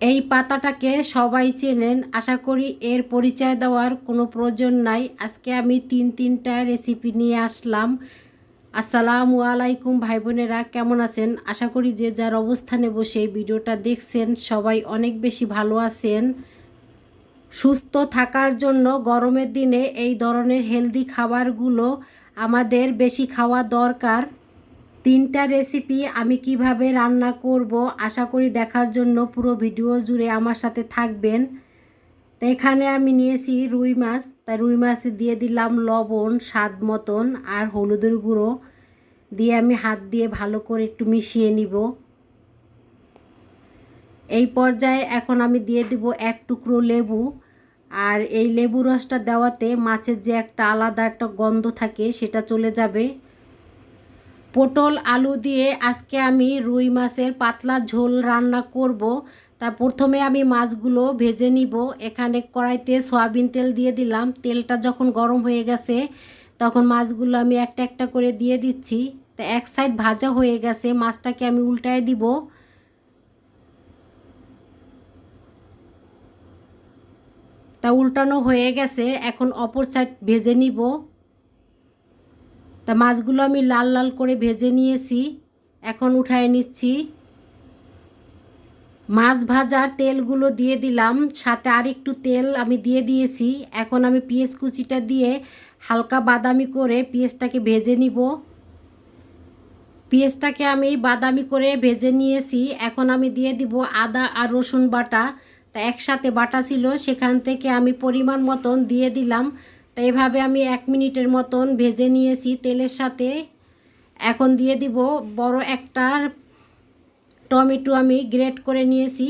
এই পাতাটাকে সবাই চেনেন। আশা করি এর পরিচয় দেওয়ার কোনো প্রয়োজন নাই। আজকে আমি তিন তিনটা রেসিপি নিয়ে আসলাম। আসসালামু আলাইকুম ভাই বোনেরা, কেমন আছেন? আশা করি যে যার অবস্থানে বসে ভিডিওটা দেখছেন, সবাই অনেক বেশি ভালো আছেন। সুস্থ থাকার জন্য গরমের দিনে এই ধরনের হেলদি খাবারগুলো আমাদের বেশি খাওয়া দরকার। তিনটা রেসিপি আমি কীভাবে রান্না করব আশা করি দেখার জন্য পুরো ভিডিও জুড়ে আমার সাথে থাকবেন। তো এখানে আমি নিয়েছি রুই মাছ, তা রুই মাছে দিয়ে দিলাম লবণ, স্বাদ মতন আর হলুদের গুঁড়ো। দিয়ে আমি হাত দিয়ে ভালো করে একটু মিশিয়ে নিব। এই পর্যায়ে এখন আমি দিয়ে দিব এক টুকরো লেবু। আর এই লেবু রসটা দেওয়াতে মাছের যে একটা আলাদা একটা গন্ধ থাকে সেটা চলে যাবে। পটল, আলু দিয়ে আজকে আমি রুই মাছের পাতলা ঝোল রান্না করব। তা প্রথমে আমি মাছগুলো ভেজে নিব। এখানে কড়াইতে সয়াবিন তেল দিয়ে দিলাম। তেলটা যখন গরম হয়ে গেছে, তখন মাছগুলো আমি একটা একটা করে দিয়ে দিচ্ছি। তা এক সাইড ভাজা হয়ে গেছে। মাছটাকে আমি উল্টায় দিব। তা উল্টানো হয়ে গেছে। এখন অপর সাইড ভেজে নিব। তা মাছগুলো আমি লাল লাল করে ভেজে নিয়েছি। এখন উঠায় নিচ্ছি। মাছ ভাজার তেলগুলো দিয়ে দিলাম, সাথে আর একটু তেল আমি দিয়ে দিয়েছি। এখন আমি পেঁয়াজ কুচিটা দিয়ে হালকা বাদামি করে পেঁয়াজটাকে ভেজে নিব। পেঁয়াজটাকে আমি বাদামি করে ভেজে নিয়েছি। এখন আমি দিয়ে দিব আদা আর রসুন বাটা। তা একসাথে বাটা ছিল, সেখান থেকে আমি পরিমাণ মতন দিয়ে দিলাম। তা এভাবে আমি এক মিনিটের মতন ভেজে নিয়েছি তেলের সাথে। এখন দিয়ে দিব বড় একটা টমেটো আমি গ্রেট করে নিয়েছি।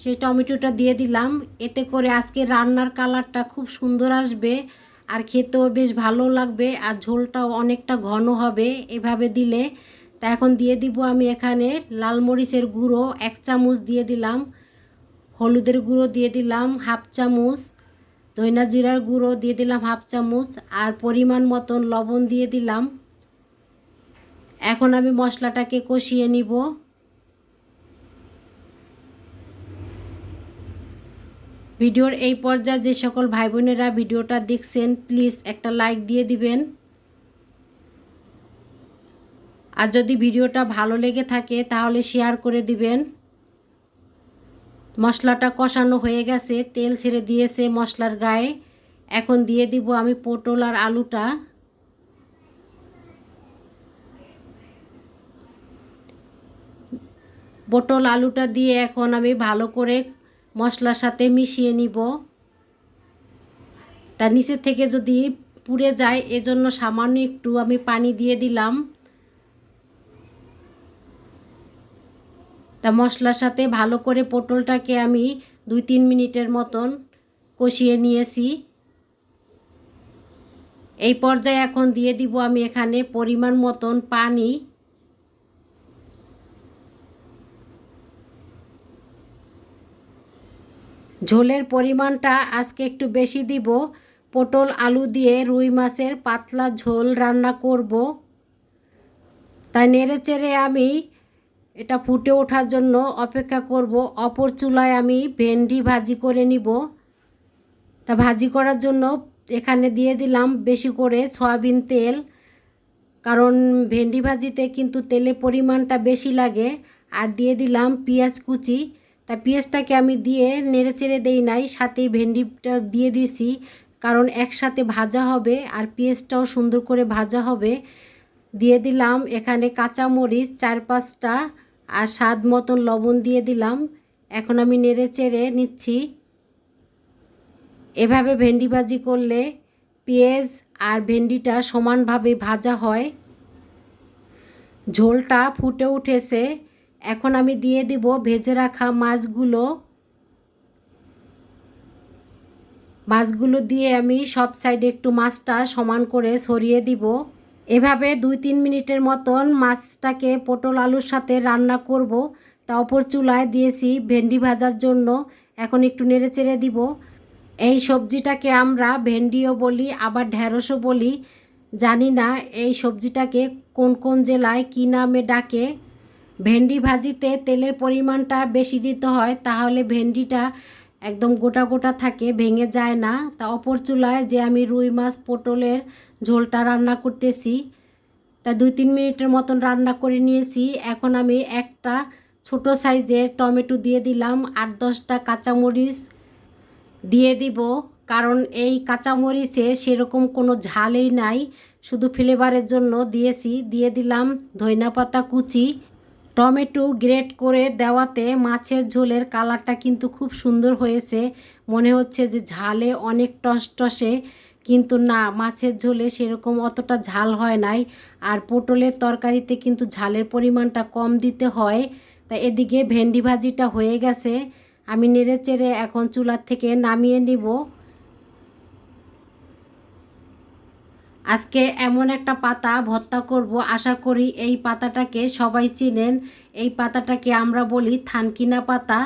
সেই টমেটোটা দিয়ে দিলাম। এতে করে আজকে রান্নার কালারটা খুব সুন্দর আসবে আর খেতেও বেশ ভালো লাগবে আর ঝোলটাও অনেকটা ঘন হবে এভাবে দিলে। তা এখন দিয়ে দিব আমি এখানে লাল মরিচের গুঁড়ো, এক চামচ দিয়ে দিলাম, হলুদের গুঁড়ো দিয়ে দিলাম, হাফ চামচ। দইনা জিরার গুঁড়ো দিয়ে দিলাম হাফ চামচ আর পরিমাণ মতন লবণ দিয়ে দিলাম। এখন আমি মশলাটাকে কষিয়ে নিব। ভিডিওর এই পর্যায়ে যে সকল ভাই বোনেরা ভিডিওটা দেখছেন, প্লিজ একটা লাইক দিয়ে দিবেন। আর যদি ভিডিওটা ভালো লেগে থাকে, তাহলে শেয়ার করে দিবেন। মশলাটা কষানো হয়ে গেছে, তেল ছেড়ে দিয়েছে মশলার গায়ে। এখন দিয়ে দিব আমি পটল আর আলুটা। পটল, আলুটা দিয়ে এখন আমি ভালো করে মশলার সাথে মিশিয়ে নিব। তার নিচের থেকে যদি পুড়ে যায়, এজন্য সামান্য একটু আমি পানি দিয়ে দিলাম। তা মশলার সাথে ভালো করে পটলটাকে আমি দুই তিন মিনিটের মতন কষিয়ে নিয়েছি। এই পর্যায়ে এখন দিয়ে দিব আমি এখানে পরিমাণ মতন পানি। ঝোলের পরিমাণটা আজকে একটু বেশি দিব। পটল, আলু দিয়ে রুই মাছের পাতলা ঝোল রান্না করব। তাই নেড়ে চেড়ে আমি এটা ফুটে ওঠার জন্য অপেক্ষা করব। অপর চুলায় আমি ভেন্ডি ভাজি করে নিব। তা ভাজি করার জন্য এখানে দিয়ে দিলাম বেশি করে সয়াবিন তেল। কারণ ভেন্ডি ভাজিতে কিন্তু তেলের পরিমাণটা বেশি লাগে। আর দিয়ে দিলাম পেঁয়াজ কুচি। তা পেঁয়াজটাকে আমি দিয়ে নেড়ে চেড়ে দেই নাই, সাথেই ভেন্ডিটা দিয়ে দিয়েছি। কারণ একসাথে ভাজা হবে আর পেঁয়াজটাও সুন্দর করে ভাজা হবে। দিয়ে দিলাম এখানে কাঁচামরিচ চার পাঁচটা আর স্বাদ মতন লবণ দিয়ে দিলাম। এখন আমি নেড়ে চেড়ে নিচ্ছি। এভাবে ভেন্ডি ভাজি করলে পেঁয়াজ আর ভেন্ডিটা সমানভাবে ভাজা হয়। ঝোলটা ফুটে উঠেছে। এখন আমি দিয়ে দিব ভেজে রাখা মাছগুলো। মাছগুলো দিয়ে আমি সব সাইডে একটু মাছটা সমান করে সরিয়ে দিব। এভাবে দুই তিন মিনিটের মতন মাছটাকে পটল আলুর সাথে রান্না করব। তা অপর চুলায় দিয়েছি ভেন্ডি ভাজার জন্য। এখন একটু নেড়ে চেড়ে দিব। এই সবজিটাকে আমরা ভেন্ডিও বলি, আবার ঢ্যাঁড়সও বলি। জানি না এই সবজিটাকে কোন কোন জেলায় কী নামে ডাকে। ভেন্ডি ভাজিতে তেলের পরিমাণটা বেশি দিতে হয়, তাহলে ভেন্ডিটা একদম গোটা গোটা থাকে, ভেঙে যায় না। তা অপর চুলায় যে আমি রুই মাছ, পটলের ঝোলটা রান্না করতেছি, তা দুই তিন মিনিটের মতন রান্না করে নিয়েছি। এখন আমি একটা ছোট সাইজের টমেটো দিয়ে দিলাম, আট দশটা কাঁচামরিচ দিয়ে দিব। কারণ এই কাঁচামরিচে সেরকম কোনো ঝালই নাই, শুধু ফ্লেভারের জন্য দিয়েছি। দিয়ে দিলাম ধইনা পাতা কুচি টমেটো গ্রেট করে দেওয়াতে মাছের ঝোলের কালারটা কিন্তু খুব সুন্দর হয়েছে। মনে হচ্ছে যে ঝালে অনেক টসটসে, কিন্তু না, মাছের ঝোলে সেরকম অতটা ঝাল হয় নাই। আর পটলের তরকারিতে কিন্তু ঝালের পরিমাণটা কম দিতে হয়। তা এদিকে ভেন্ডি ভাজিটা হয়ে গেছে। আমি নেড়ে চেড়ে এখন চুলার থেকে নামিয়ে নিব। আজকে এমন একটা পাতা ভর্তা করব। আশা করি এই পাতাটাকে সবাই চিনেন। এই পাতাটাকে আমরা বলি থানকিনা পাতা।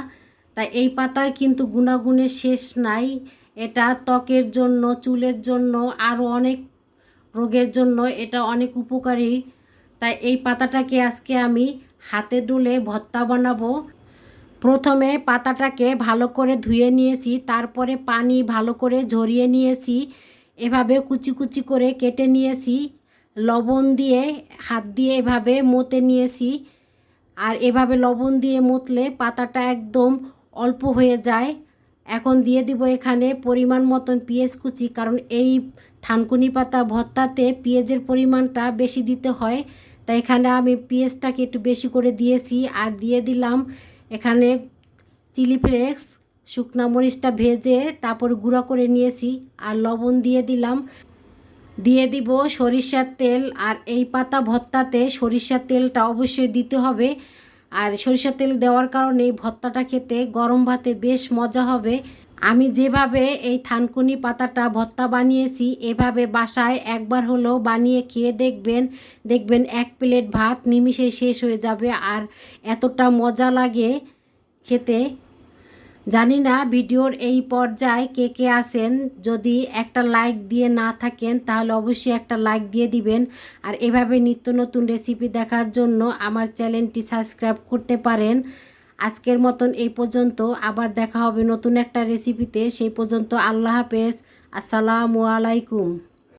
তাই এই পাতার কিন্তু গুণাগুণের শেষ নাই। এটা ত্বকের জন্য, চুলের জন্য, আরও অনেক রোগের জন্য এটা অনেক উপকারী। তাই এই পাতাটাকে আজকে আমি হাতে ডুলে ভর্তা বানাবো। প্রথমে পাতাটাকে ভালো করে ধুয়ে নিয়েছি, তারপরে পানি ভালো করে ঝরিয়ে নিয়েছি। এভাবে কুচি কুচি করে কেটে নিয়েছি, লবণ দিয়ে, হাত দিয়ে এভাবে মতে নিয়েছি। আর এভাবে লবণ দিয়ে মতলে পাতাটা একদম অল্প হয়ে যায়। এখন দিয়ে দিব এখানে পরিমাণ মতন পেঁয়াজ কুচি, কারণ এই থানকুনি পাতা ভর্তাতে পেঁয়াজের পরিমাণটা বেশি দিতে হয়। তাই এখানে আমি পেঁয়াজটাকে একটু বেশি করে দিয়েছি আর দিয়ে দিলাম এখানে চিলি ফ্লেক্স শুকনা মরিচটা ভেজে তারপর গুঁড়া করে নিয়েছি আর লবণ দিয়ে দিলাম। দিয়ে দিব সরিষার তেল আর এই পাতা ভর্তাতে সরিষার তেলটা অবশ্যই দিতে হবে। আর সরিষার তেল দেওয়ার কারণে এই খেতে গরম ভাতে বেশ মজা হবে। আমি যেভাবে এই থানকুনি পাতাটা ভর্তা বানিয়েছি, এভাবে বাসায় একবার হলেও বানিয়ে খেয়ে দেখবেন। দেখবেন এক প্লেট ভাত নিমিষে শেষ হয়ে যাবে আর এতটা মজা লাগে খেতে। জানি না ভিডিওর এই পর্যায়ে কে কে আসেন যদি একটা লাইক দিয়ে না থাকেন, তাহলে অবশ্যই একটা লাইক দিয়ে দিবেন। আর এভাবে নিত্য নতুন রেসিপি দেখার জন্য আমার চ্যানেলটি সাবস্ক্রাইব করতে পারেন। আজকের মতন এই পর্যন্ত। আবার দেখা হবে নতুন একটা রেসিপিতে সেই পর্যন্ত আল্লাহ হাফেজ। আসসালামু আলাইকুম।